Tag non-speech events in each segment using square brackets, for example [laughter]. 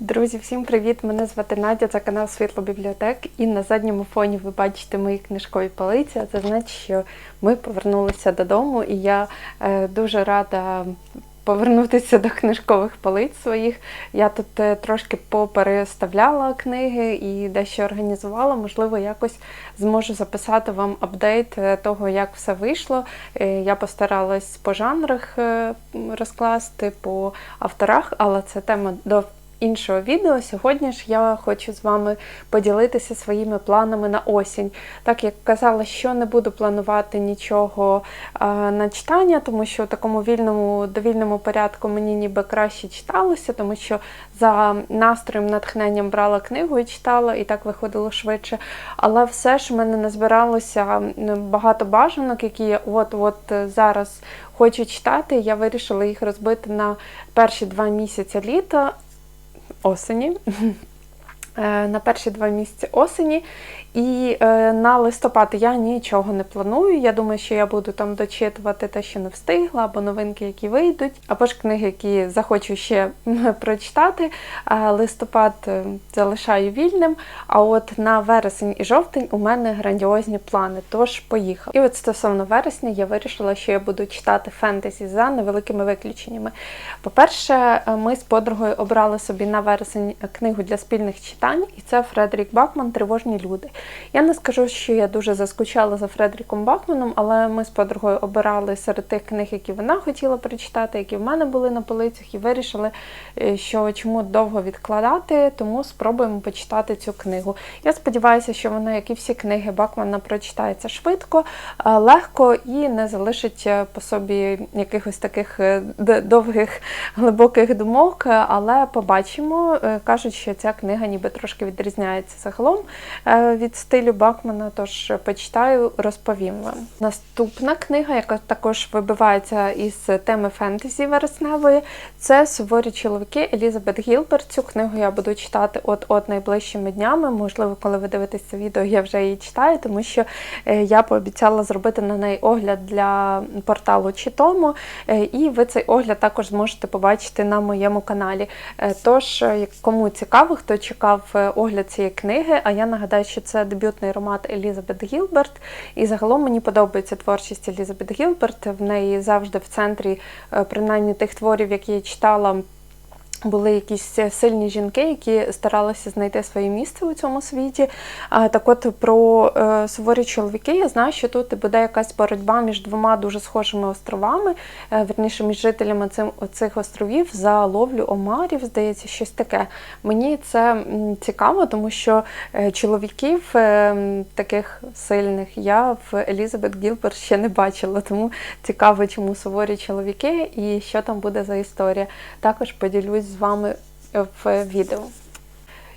Друзі, всім привіт! Мене звати Надя, це канал Світло Бібліотек. І на задньому фоні ви бачите мої книжкові полиці. Це значить, що ми повернулися додому, і я е, дуже рада повернутися до книжкових полиць своїх. Я тут е, трошки попереставляла книги і дещо організувала. Можливо, якось зможу записати вам апдейт е, того, як все вийшло. Я постаралась по жанрах розкласти, по авторах, але це тема до іншого відео. Сьогодні ж я хочу з вами поділитися своїми планами на осінь. Так як казала, що не буду планувати нічого е, на читання, тому що в такому вільному довільному порядку мені ніби краще читалося, тому що за настроєм, натхненням брала книгу і читала, і так виходило швидше. Але все ж в мене назбиралося багато бажанок, які от-от зараз хочу читати. Я вирішила їх розбити на перші два місяці літа осені. [laughs] Е, На перші два місяці осені. І е, на листопад я нічого не планую. Я думаю, що я буду там дочитувати те, що не встигла, або новинки, які вийдуть, або ж книги, які захочу ще [laughs] прочитати. Е, листопад залишаю вільним. А от на вересень і жовтень у мене грандіозні плани. Тож поїхав. І от стосовно вересня я вирішила, що я буду читати фентезі за невеликими виключеннями. По-перше, е, ми з подругою обрали собі на вересень книгу для спільних читань, і це Фредерік Бакман Тривожні люди. Я не скажу, що я дуже заскучала за Фредеріком Бакманом, але ми з подругою обирали серед тих книг, які вона хотіла прочитати, які в мене були на полицях, і вирішили, е, що чому довго відкладати, тому спробуємо почитати цю книгу. Я сподіваюся, що вона, як і всі книги Бакмана, прочитається швидко, е, легко і не залишить е, по собі якихось таких довгих глибоких думок, але побачимо. Кажуть, що ця книга ніби трошки відрізняється загалом е, від стилю Бакмана, тож почитаю, розповім вам. Наступна книга, яка також вибивається із теми фентезі вересневої, це Суворі чоловіки Елізабет Гілберт. Цю книгу я буду читати от-от найближчими днями. Можливо, коли ви дивитесь це відео, я вже її читаю, тому що е, я пообіцяла зробити на неї огляд для порталу Читому, е, і ви цей огляд також зможете побачити на моєму каналі. Е, Тож, кому цікаво, хто чекав огляд цієї книги, а я нагадаю, що це дебютний роман Елізабет Гілберт. І загалом мені подобається творчість Елізабет Гілберт. В неї завжди в центрі, е, принаймні тих творів, які я читала. Були якісь сильні жінки, які старалися знайти своє місце у цьому світі. Так от про е, суворі чоловіки я знаю, що тут буде якась боротьба між двома дуже схожими островами, е, верніше між жителями цих островів за ловлю омарів, здається, щось таке. Мені це цікаво, тому що е, чоловіків таких сильних я в Елізабет Гілберт ще не бачила, тому цікаво, чому суворі чоловіки і що там буде за історія. Також поділюсь з вами е, в відео.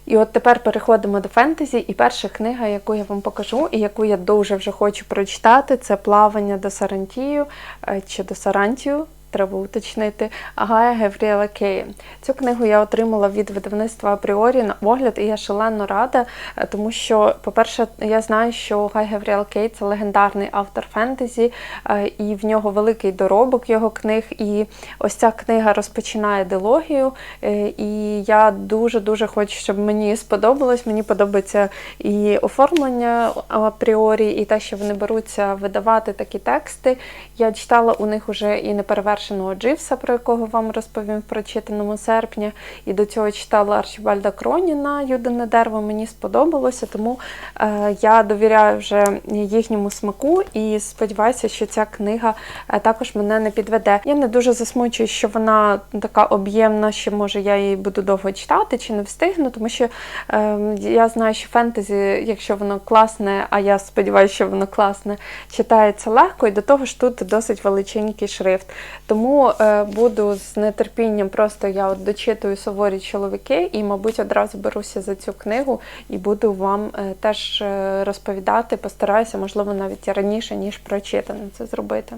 І от тепер переходимо до фентезі. І перша книга, яку я вам покажу, і яку я дуже вже хочу прочитати, це Плавання до Сарантію е, чи до Сарантію. Треба уточнити Агая Гевріела Кея. Цю книгу я отримала від видавництва Апріорі на огляд, і я шалено рада, е, тому що, по-перше, я знаю, що Гай Гевріел Кей це легендарний автор фентезі, е, і в нього великий доробок його книг. І ось ця книга розпочинає дилогію. е, І я дуже-дуже хочу, щоб мені сподобалось. Мені подобається і оформлення апріорі, і те, що вони беруться видавати такі тексти. Я читала у них уже і неперевершеного Дживса, про якого вам розповім в прочитаному серпня. І до цього читала Арчибальда Кроніна Юдине дерево. Мені сподобалося, тому е, я довіряю вже їхньому смаку і сподіваюся, що ця книга е, також мене не підведе. Я не дуже засмучую, що вона така об'ємна, що може я її буду довго читати чи не встигну, тому що е, я знаю, що фентезі, якщо воно класне, а я сподіваюся, що воно класне, читається легко, і до того ж тут досить величенький шрифт. Тому е, буду з нетерпінням, просто я от дочитую суворі чоловіки і, мабуть, одразу беруся за цю книгу і буду вам е, теж е, розповідати. Постараюся, можливо, навіть раніше, ніж прочитане це зробити.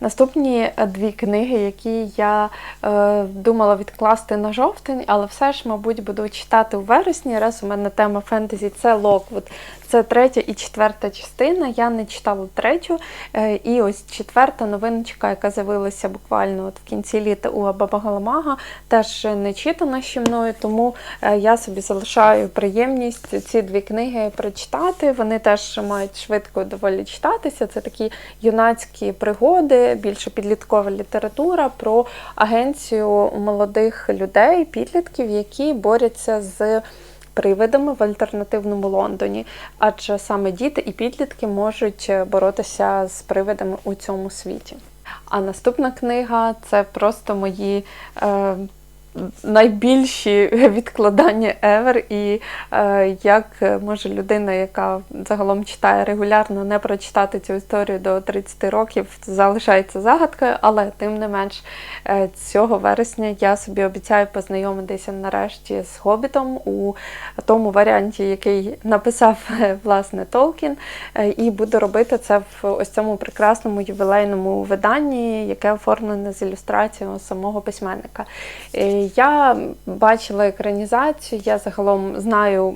Наступні е, дві книги, які я е, думала відкласти на жовтень, але все ж, мабуть, буду читати у вересні. Раз у мене тема фентезі це Локвуд. Це третя і четверта частина. Я не читала третю. Е, і ось четверта новиночка, яка з'явилася буквально от в кінці літа у Абабагаламага, теж не читана ще мною, тому е, я собі залишаю приємність ці дві книги прочитати. Вони теж мають швидко доволі читатися. Це такі юнацькі пригоди, більше підліткова література про агенцію молодих людей, підлітків, які борються з привидами в альтернативному Лондоні, адже саме діти і підлітки можуть боротися з привидами у цьому світі. А наступна книга це просто мої. Е, найбільші [laughs] відкладання ever, і е, як може людина, яка загалом читає регулярно, не прочитати цю історію до 30 років, залишається загадкою, але тим не менш е, цього вересня я собі обіцяю познайомитися нарешті з Хобітом у тому варіанті, який написав власне Толкін, е, і буду робити це в ось цьому прекрасному ювілейному виданні, яке оформлене з ілюстрацією самого письменника. Е, я бачила екранізацію, я загалом знаю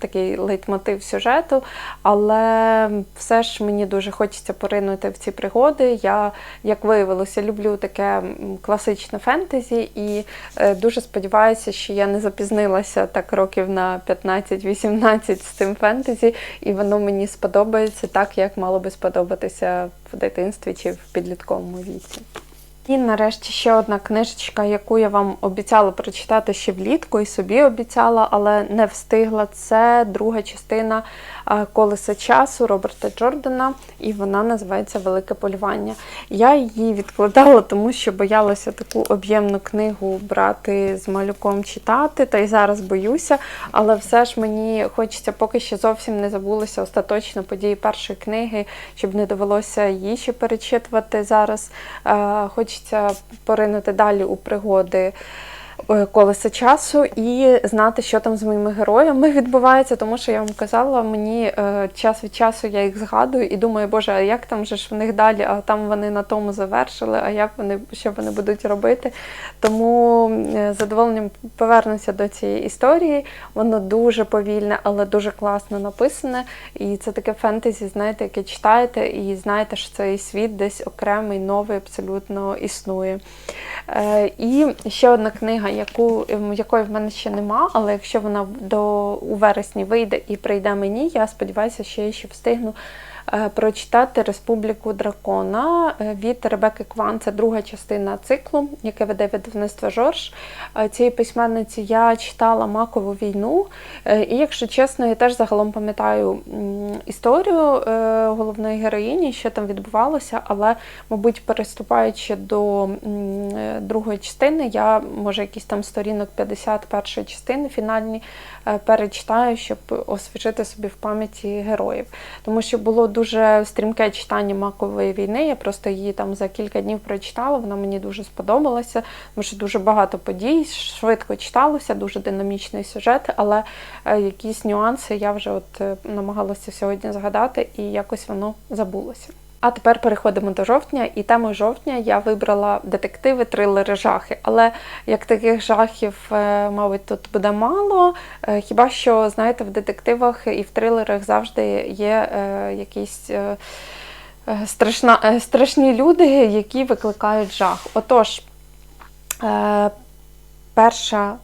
такий лейтмотив сюжету, але все ж мені дуже хочеться поринути в ці пригоди. Я, як виявилося, люблю таке класичне фентезі і е, дуже сподіваюся, що я не запізнилася так років на 15-18 з цим фентезі, і воно мені сподобається так, як мало би сподобатися в дитинстві чи в підлітковому віці. І нарешті ще одна книжечка, яку я вам обіцяла прочитати ще влітку і собі обіцяла, але не встигла. Це друга частина колеса часу Роберта Джордана, і вона називається Велике полювання. Я її відкладала, тому що боялася таку об'ємну книгу брати з малюком читати, та й зараз боюся. Але все ж мені хочеться, поки що зовсім не забулися остаточно події першої книги, щоб не довелося її ще перечитувати зараз. Хочеться поринути далі у пригоди. Е, колеса часу і знати, що там з моїми героями відбувається, тому що я вам казала, мені е, час від часу я їх згадую і думаю, боже, а як там же ж в них далі? А там вони на тому завершили, а як вони що вони будуть робити? Тому е, задоволенням повернуся до цієї історії. Воно дуже повільне, але дуже класно написане. І це таке фентезі, знаєте, яке читаєте, і знаєте, що цей світ десь окремий, новий, абсолютно існує. І ще одна книга яку, ем, якої в мене ще нема, але якщо вона до у вересні вийде і прийде мені, я сподіваюся, що я ще встигну прочитати Республіку Дракона е, від Ребекки Кван. Це друга частина циклу, яке веде видавництво Жорж. Е, цієї письменниці я читала Макову війну. І, якщо чесно, я теж загалом пам'ятаю історію головної героїні, що там відбувалося, але, мабуть, переступаючи до другої частини, я, може, якісь там сторінок 51-ї частини фінальні перечитаю, щоб освіжити собі в пам'яті героїв. Тому що було дуже стрімке читання макової війни. Я просто її там за кілька днів прочитала. Вона мені дуже сподобалася, тому що дуже багато подій, швидко читалося, дуже динамічний сюжет, але е, якісь нюанси я вже от е, намагалася сьогодні згадати, і якось воно забулося. А тепер переходимо до жовтня, і темою жовтня я вибрала детективи, трилери, жахи. Але як таких жахів, е, мабуть, тут буде мало. Е, хіба що, знаєте, в детективах і в трилерах завжди є е, якісь страшна, страшні люди, які викликають жах. Отож, перша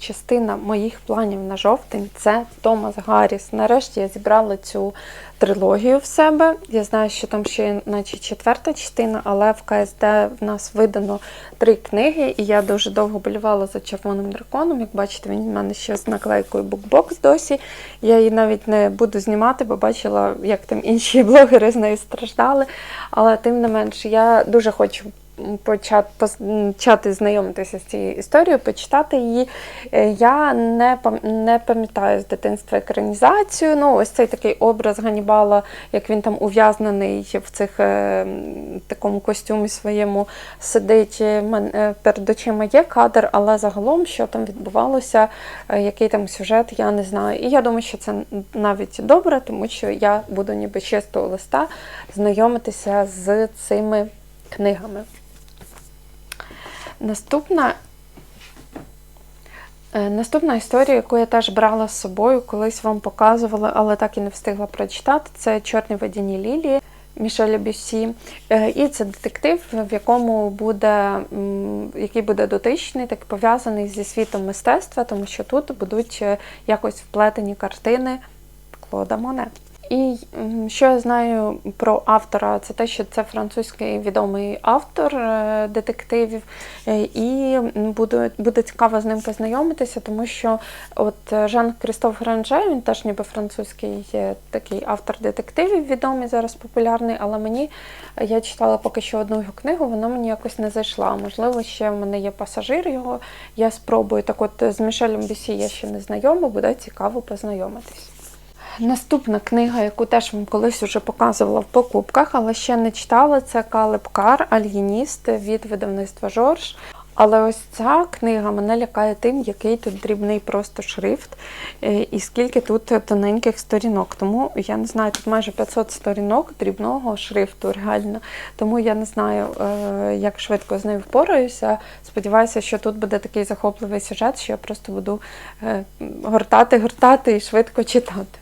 частина моїх планів на жовтень це Томас Гарріс. Нарешті я зібрала цю трилогію в себе. Я знаю, що там ще наче четверта частина, але в КСД в нас видано три книги, і я дуже довго болювала за червоним драконом. Як бачите, він в мене ще з наклейкою букбокс досі. Я її навіть не буду знімати, бо бачила, як там інші [laughs] блогери з нею страждали. Але тим не менш, я дуже хочу почати знайомитися з цією історією, почитати її. Е, я не пам'ятаю з дитинства екранізацію. Ну, ось цей такий образ Ганібала, як він там ув'язнений в цих е, такому костюмі своєму сидить е, перед очима є кадр, але загалом, що там відбувалося, який там сюжет, я не знаю. І я думаю, що це навіть добре, тому що я буду ніби чистого листа знайомитися з цими книгами. Наступна Е, Наступна історія, яку я теж брала з собою, колись вам показувала, але так і не встигла прочитати, це Чорні водяні лілії Мішеля Бюссі. Е, І це детектив, в якому буде, який буде дотичний, так пов'язаний зі світом мистецтва, тому що тут будуть е, якось вплетені картини Клода Моне. І що я знаю про автора, це те, що це французький відомий автор е, детективів, Е, і буде, буде цікаво з ним познайомитися, тому що от е, Жан Крістоф Гранже, він теж ніби французький такий автор детективів, відомий зараз популярний, але мені я читала поки що одну його книгу, вона мені якось не зайшла. Можливо, ще в мене є пасажир його. Я спробую. Так от з Мішелем Бюсі я ще не знайома, буде цікаво познайомитись. Наступна книга, яку теж вам колись вже показувала в покупках, але ще не читала, це Калеб Кар Альєніст від видавництва Жорж. Але ось ця книга мене лякає тим, який тут дрібний просто шрифт, е, і скільки тут тоненьких сторінок. Тому я не знаю, тут майже 500 сторінок дрібного шрифту, реально. Тому я не знаю, е, як швидко з нею впораюся. Сподіваюся, що тут буде такий захопливий сюжет, що я просто буду е, гортати, гортати і швидко читати.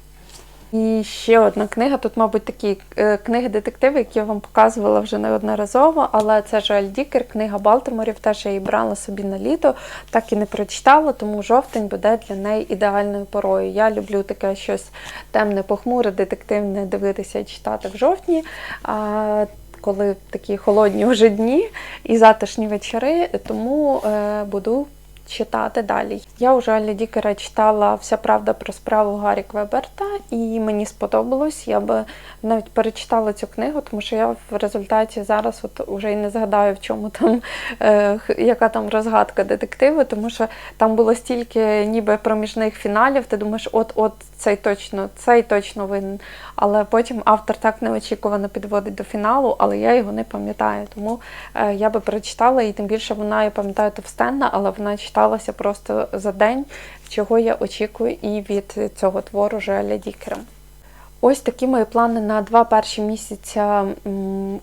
І ще одна книга. Тут, мабуть, такі е, книги детективи, які я вам показувала вже неодноразово, але це Жоель Дікер, книга Балтиморів. Теж я її брала собі на літо, так і не прочитала, тому жовтень буде для неї ідеальною порою. Я люблю таке щось темне, похмуре, детективне дивитися і читати в жовтні. А, коли такі холодні вже дні і затишні вечори, тому е, буду читати далі. Я вже Аллі Дікера читала Вся правда про справу Гаррі Квеберта, і мені сподобалось. Я би навіть перечитала цю книгу, тому що я в результаті зараз от уже і не згадаю, в чому там е, яка там розгадка детективу, тому що там було стільки ніби проміжних фіналів. Ти думаєш, от от цей точно, цей точно винен. Але потім автор так неочікувано підводить до фіналу, але я його не пам'ятаю. Тому е, я би прочитала, і тим більше вона, я пам'ятаю, товстенна, але вона читалася просто за день, чого я очікую і від цього твору Жоеля Дікера. Ось такі мої плани на два перші місяця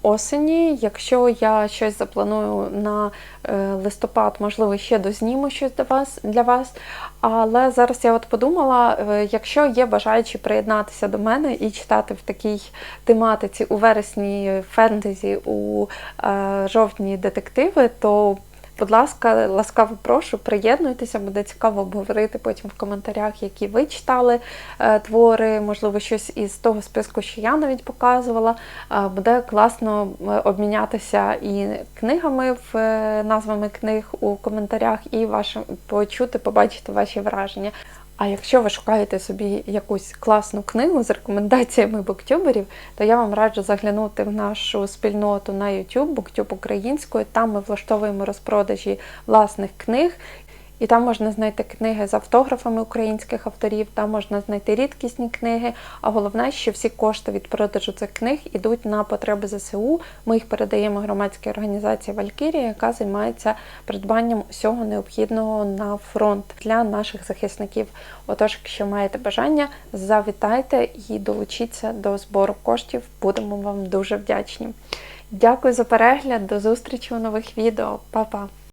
осені. Якщо я щось запланую на е, листопад, можливо, ще дозніму щось для вас, для вас. Але зараз я от подумала, е, якщо є бажаючі приєднатися до мене і читати в такій тематиці у вересні фентезі, у е, жовтні детективи, то Будь ласка, ласкаво прошу, приєднуйтеся, буде цікаво обговорити потім в коментарях, які ви читали е, твори, можливо, щось із того списку, що я навіть показувала. Е, буде класно е, обмінятися і книгами, в назвами книг у коментарях, і вашим почути, побачити ваші враження. А якщо ви шукаєте собі якусь класну книгу з рекомендаціями буктюберів, то я вам раджу заглянути в нашу спільноту на YouTube, Буктюб українською. Там ми влаштовуємо розпродажі власних книг. І там можна знайти книги з автографами українських авторів, там можна знайти рідкісні книги. А головне, що всі кошти від продажу цих книг йдуть на потреби ЗСУ. Ми їх передаємо громадській організації Валькірія, яка займається придбанням усього необхідного на фронт для наших захисників. Отож, якщо маєте бажання, завітайте і долучіться до збору коштів. Будемо вам дуже вдячні. Дякую за перегляд, до зустрічі у нових відео. Па-па!